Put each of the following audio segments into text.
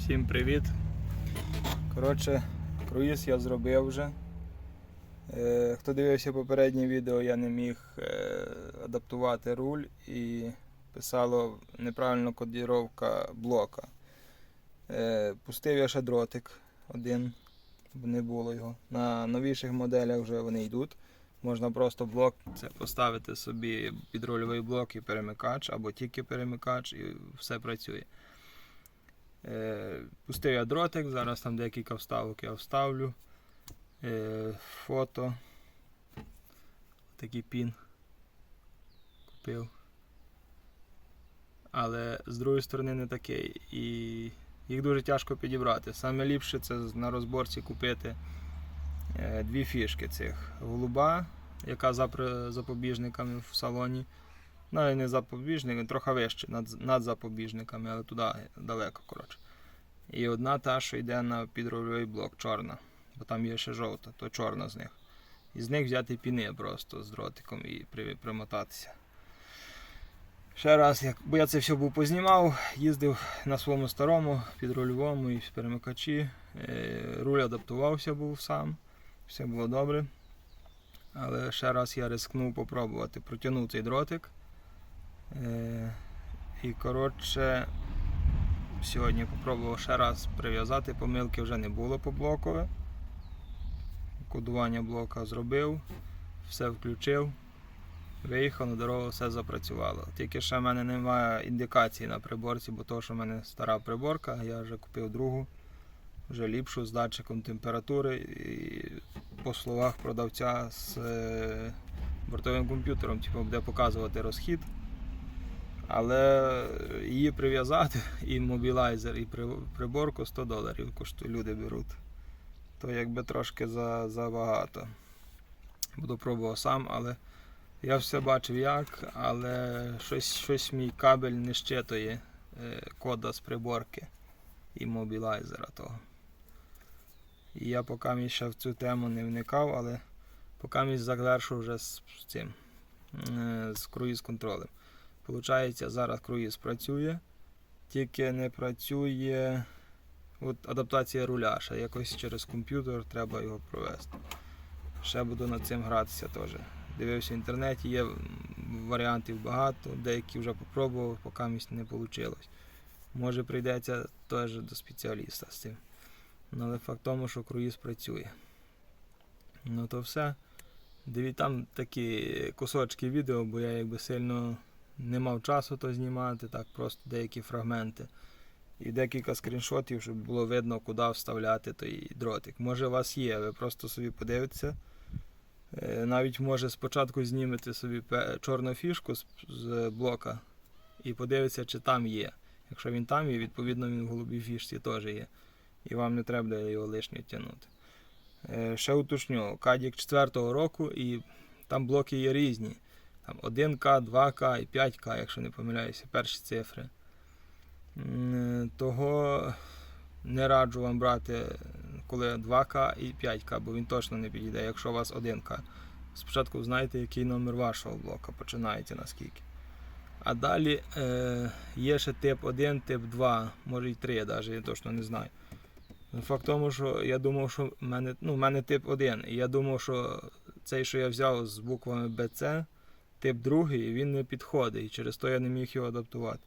Всім привіт. Коротше, круїз я зробив вже. Е, хто дивився попереднє відео, я не міг е, адаптувати руль і писало неправильно кодіровка блока. Е, пустив я ще дротик один, бо не було його. На новіших моделях вже вони йдуть. Можна просто блок це поставити собі під рульовий блок і перемикач, або тільки перемикач, і все працює. Е, Пустив я дротик, зараз там декілька вставок я вставлю. Е, Фото. Такий пін. Купив. Але з другої сторони не такий. І їх дуже тяжко підібрати. Саме ліпше це на розборці купити е, дві фішки цих. Голуба, яка за запобіжниками в салоні. Ну не запобіжник, трохи вище, над, над запобіжниками, але туди далеко, коротше. І одна та, що йде на підрульовий блок, чорна. Бо там є ще жовта, то чорна з них. І з них взяти піни просто з дротиком і примотатися. Ще раз, як, бо я це все був познімав, їздив на своєму старому підрульовому і в перемикачі. Е, руль адаптувався був сам, все було добре. Але ще раз я рискнув попробувати протягнув цей дротик. Е, і коротше, сьогодні попробував ще раз прив'язати, помилки вже не було по блокове. Кодування блока зробив, все включив, виїхав на дорогу, все запрацювало. Тільки ще в мене немає індикації на приборці, бо то, що в мене стара приборка, я вже купив другу, вже ліпшу з датчиком температури і по словах продавця з е, бортовим комп'ютером, типу, буде показувати розхід. Але її прив'язати і мобілайзер, і приборку 100 доларів коштує, люди беруть. То якби трошки за, забагато. Буду пробував сам, але я все бачив як, але щось, щось мій кабель не щитує е, кода з приборки і мобілайзера того. І я поки ще в цю тему не вникав, але поки завершу вже з, з цим е, з круїз контролем. Получається, зараз круїз працює, тільки не працює от, адаптація руля. Ще якось через комп'ютер треба його провести. Ще буду над цим гратися теж. Дивився в інтернеті, є варіантів багато, деякі вже попробував, поки не вийшло. Може прийдеться теж до спеціаліста з цим. Ну, але факт тому, що круїз працює. Ну то все. Диві там такі кусочки відео, бо я якби сильно не мав часу то знімати, так просто деякі фрагменти. І декілька скріншотів, щоб було видно, куди вставляти той дротик. Може у вас є, ви просто собі подивитеся. Е, Навіть може спочатку знімете собі чорну фішку з, блока і подивитися, чи там є. Якщо він там є, відповідно він в голубій фішці теж є. І вам не треба його лишнє тягнути. Е, Ще уточню, кадік 4-го року і там блоки є різні. Там 1К, 2К і 5К, якщо не помиляюся, перші цифри. Того не раджу вам брати, коли 2К і 5К, бо він точно не підійде, якщо у вас 1К. Спочатку знайте, який номер вашого блока, починаєте наскільки. А далі е, є ще тип 1, тип 2, може і 3, навіть, я точно не знаю. Факт тому, що я думав, що в мене, ну, в мене тип 1, і я думав, що цей, що я взяв з буквами BC, тип 2, він не підходить, і через то я не міг його адаптувати.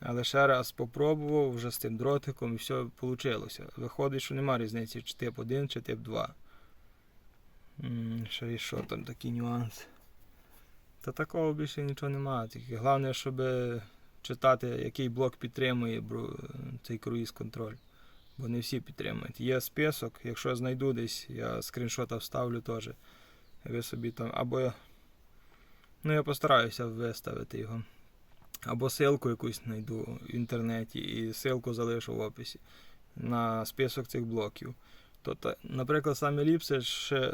Але ще раз спробував вже з тим дротиком і все вийшло. Виходить, що нема різниці, чи тип 1, чи тип 2. М, Ще і що там такі нюанси. Та такого більше нічого немає. Тільки головне, щоб читати, який блок підтримує цей круїз контроль. Бо не всі підтримують. Є список, якщо знайду десь, я скріншота вставлю теж. Ви собі там. Або. Ну, я постараюся виставити його. Або ссылку якусь знайду в інтернеті і ссылку залишу в описі на список цих блоків. Тобто, наприклад, саме ліпше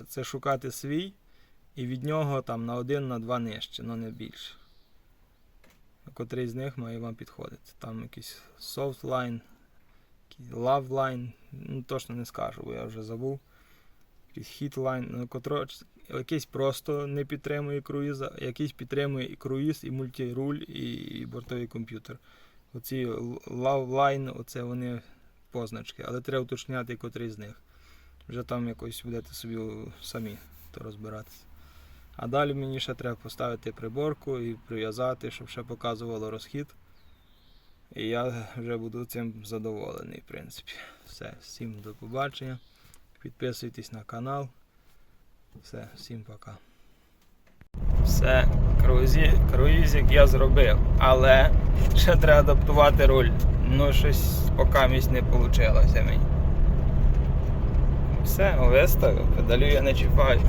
це шукати свій і від нього там на один, на два нижче, але не більше. Котрий з них має вам підходити. Там якийсь softline, якийсь loveline, ну точно не скажу, бо я вже забув. Якийсь hitline, ну, якийсь просто не підтримує круїза, якийсь підтримує і круїз, і мультируль, і, і бортовий комп'ютер. Оці loveline, оце вони позначки, але треба уточняти, котрий з них. Вже там якось будете собі самі то розбиратися. А далі мені ще треба поставити приборку і прив'язати, щоб ще показувало розхід. І я вже буду цим задоволений, в принципі. Все, всім до побачення. Підписуйтесь на канал. Все, всім пока. Все, круїзі, круїзик я зробив, але ще треба адаптувати руль. Ну, щось поки місць не вийшло мені. Все, виставив, педалю я не чіпаю.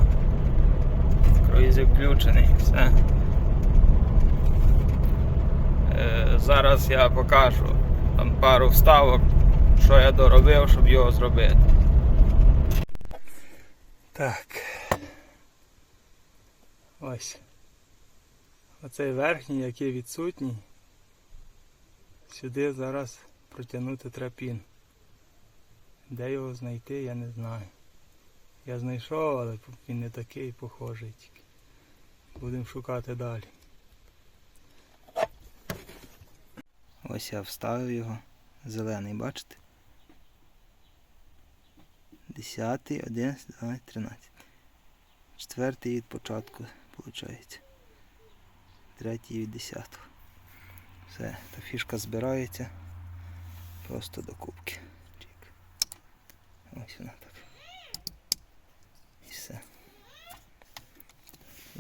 Круїзик включений, все. Е, зараз я покажу там пару вставок, що я доробив, щоб його зробити. Так. Ось. Оцей верхній, який відсутній. Сюди зараз протягнути трапін. Де його знайти, я не знаю. Я знайшов, але він не такий похожий тільки. Будемо шукати далі. Ось я вставив його. Зелений, бачите? 10, 11, 12, 13. Четвертий від початку, виходить. Третій від 10. Все, та фішка збирається просто до кубки. Чик. Ось вона так. І все.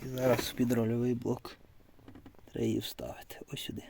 І зараз під рольовий блок треба її вставити. Ось сюди.